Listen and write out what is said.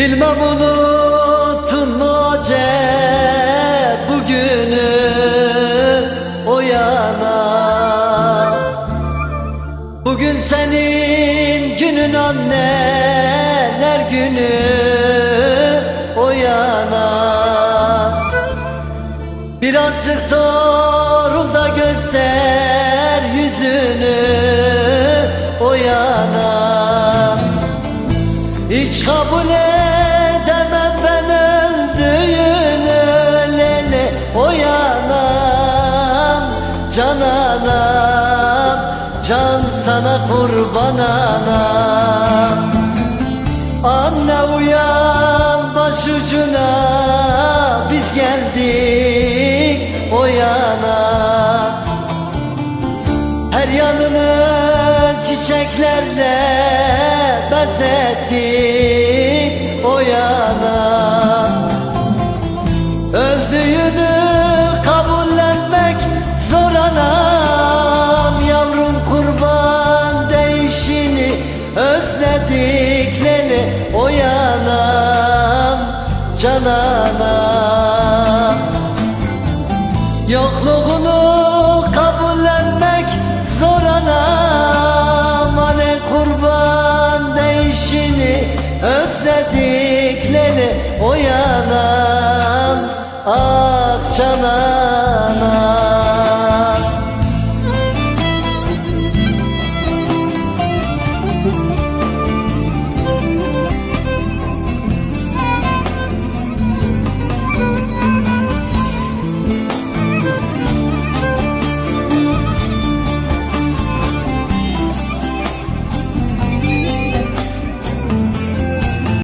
Bilmem unuttun mu bugünü o yana. Bugün senin günün anneler günü o yana. Birazcık doğrul da göster yüzünü o yana. Hiç kabul edemem cananam can sana kurban anam. Anne uyan başucuna biz geldik o yana. Her yanını çiçeklerle bezettik o yana cananam Yokluğunu kabullenmek zor anam Hani kurban değişini özledikleri o yanam Ah canam